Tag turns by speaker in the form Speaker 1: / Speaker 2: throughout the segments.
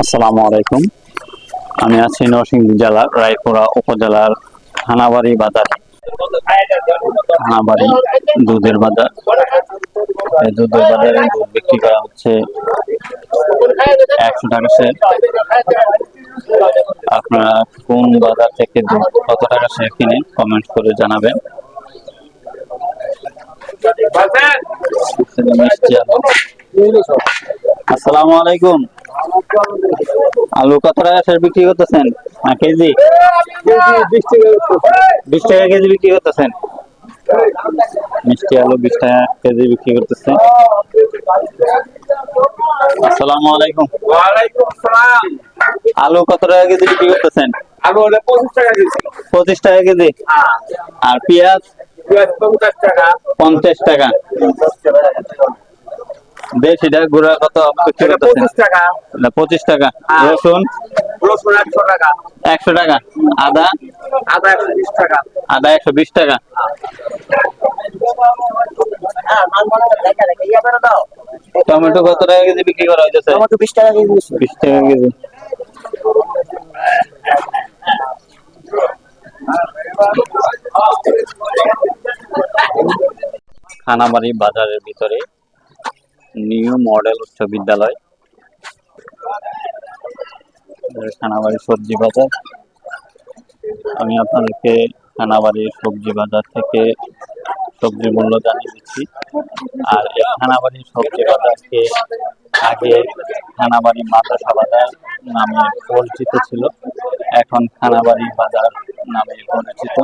Speaker 1: আসসালামু আলাইকুম। আমি আছি নরসিংদী জেলার রায়পুরা উপজেলার হানাবাড়ি বাজার। হানাবাড়ি দুধের বাজার। এই দুধের বাজারে দুধ বিক্রি করা হচ্ছে একশো টাকা সের আপনারা কোন বাজার থেকে দুধ কত টাকা সের কিনে কমেন্ট করে জানাবেন। আসসালামু আলাইকুম। আলু কত টাকা সের বিক্রি করতেছেন? না কেজি? বিশ টাকা কেজি বিক্রি করতেছেন। মিষ্টি আলু বিশ টাকা কেজি বিক্রি করতেছেন। আসসালামু আলাইকুম। আলু কত টাকা কেজি বিক্রি করতেছেন?
Speaker 2: পঁচিশ টাকা দিচ্ছি
Speaker 1: পঁচিশ টাকা কেজি?
Speaker 2: হ্যাঁ।
Speaker 1: আর পেঁয়াজ?
Speaker 2: পেঁয়াজ পঞ্চাশ টাকা।
Speaker 1: পঞ্চাশ টাকা। দেশিটা গুড়া কত?
Speaker 2: পঁচিশ টাকা।
Speaker 1: না, পঁচিশ টাকা।
Speaker 2: হ্যাঁ।
Speaker 1: রসুন?
Speaker 2: রসুন একশো টাকা।
Speaker 1: একশো টাকা। আদা?
Speaker 2: আদা একশো বিশ টাকা।
Speaker 1: আদা একশো বিশ টাকা। টমেটো কত টাকা কেজি বিক্রি করা হইতেছে?
Speaker 2: আমাকে বিশ টাকা কেজি
Speaker 1: বিশ টাকা কেজি। খানাবাড়ি বাজারের ভিতরে নিউ মডেল উচ্চ বিদ্যালয়। খানাবাড়ি সবজি বাজার। আমি আপনাদেরকে খানাবাড়ি সবজি বাজার থেকে সবজি মূল্য জানিয়ে দিচ্ছি। আর এই খানাবাড়ি সবজি বাজারকে আগে খানাবাড়ি মাদ্রাসা বাজার নামে পরিচিত ছিল। এখন খানাবাড়ি বাজার নামে পরিচিত।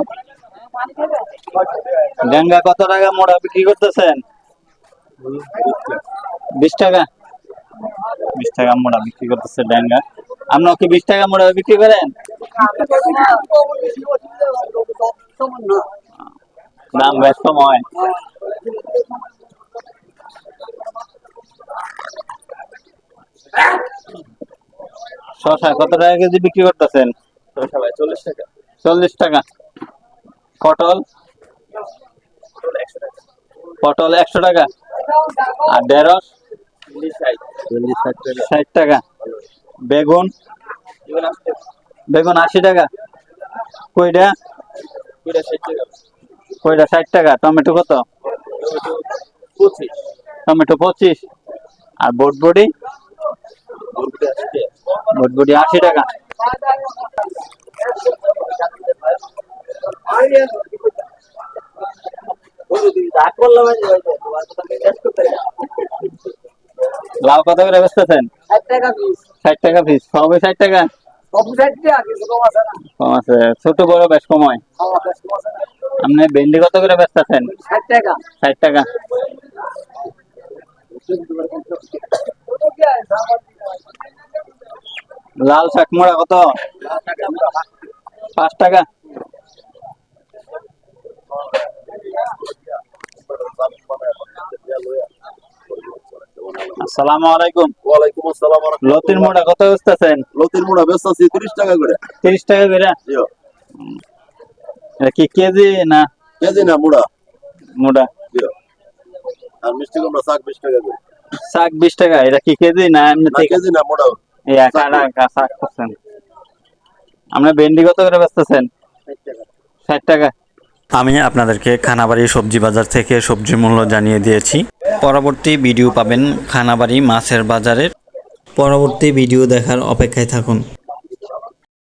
Speaker 1: ডেঙ্গা কত টাকা মোড়া বিক্রি করতেছেন? বিশ টাকা? বিশ টাকা মোড়া বিক্রি করতেছে ডেঙ্গা আপনার কি বিশ টাকা মোড়া বিক্রি করেন? দাম বেশ কম হয় শশা কত টাকা কেজি বিক্রি করতেছেন?
Speaker 2: চল্লিশ টাকা।
Speaker 1: চল্লিশ টাকা। পটল? পটল একশো টাকা। আর ঢেঁড়স
Speaker 2: ষাট টাকা।
Speaker 1: বেগুন। বেগুন আশি টাকা। কইটা কইটা ষাট টাকা। টমেটো কত?
Speaker 2: টমেটো পঁচিশ।
Speaker 1: আর বটবডি? বটবডি আশি টাকা। লাউ কত করে বেচতেছেন ষাট টাকা পিস ষাট টাকা কম আছে ছোট বড় বেশ কম হয়। আপনি ভেন্ডি কত করে বেচতেছেন ষাট টাকা। লাল শাক মোড়া কত? পাঁচ টাকা। আসসালামু আলাইকুম।
Speaker 3: ওয়ালাইকুম আসসালাম
Speaker 1: লতির মোড়া কত বেচতেছেন?
Speaker 3: লতির মুড়া 30 টাকা করে।
Speaker 1: তিরিশ টাকা করে? এটা কি কেজি না?
Speaker 3: কেজি না মুড়া।
Speaker 1: মোড়া।
Speaker 3: আর মিষ্টি কুমড়া শাক 20 টাকা করে।
Speaker 1: শাক বিশ টাকা এটা কি কেজি না এমনি
Speaker 3: কেজি না মুড়া।
Speaker 1: শাক করছেন। আমরা ভেন্ডি কত করে বেচতেছেন? ষাট টাকা।
Speaker 4: আমি আপনাদেরকে খানাবাড়ি সবজি বাজার থেকে সবজি মূল্য জানিয়ে দিয়েছি। পরবর্তী ভিডিও পাবেন খানাবাড়ি মাছের বাজারের। পরবর্তী ভিডিও দেখার অপেক্ষায় থাকুন।